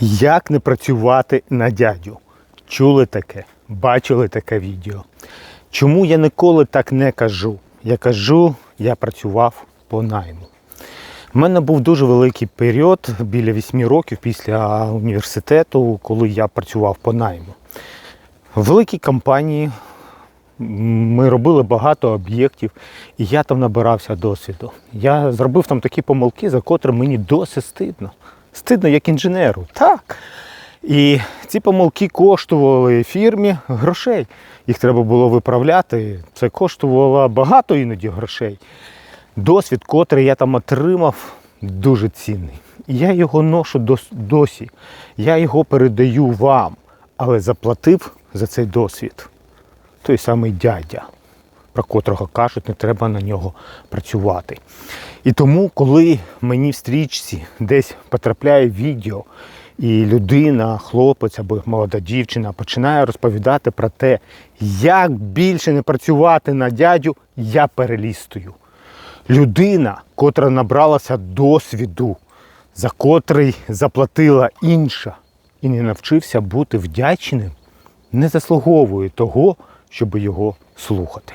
Як не працювати на дядю? Чули таке? Бачили таке відео? Чому я ніколи так не кажу? Я кажу, я працював по найму. У мене був дуже великий період біля 8 років після університету, коли я працював по найму. В великій компанії ми робили багато об'єктів, і я там набирався досвіду. Я зробив там такі помилки, за котрі мені досить стидно. Стидно як інженеру. Так. І ці помилки коштували фірмі грошей. Їх треба було виправляти. Це коштувало багато іноді грошей. Досвід, котрий я там отримав, дуже цінний. І я його ношу досі. Я його передаю вам, але заплатив за цей досвід той самий дядя, про котрого кажуть, не треба на нього працювати. І тому, коли мені в стрічці десь потрапляє відео, і людина, хлопець або молода дівчина починає розповідати про те, як більше не працювати на дядю, я перелістую. Людина, котра набралася досвіду, за котрий заплатила інша, і не навчився бути вдячним, не заслуговує того, щоб його слухати.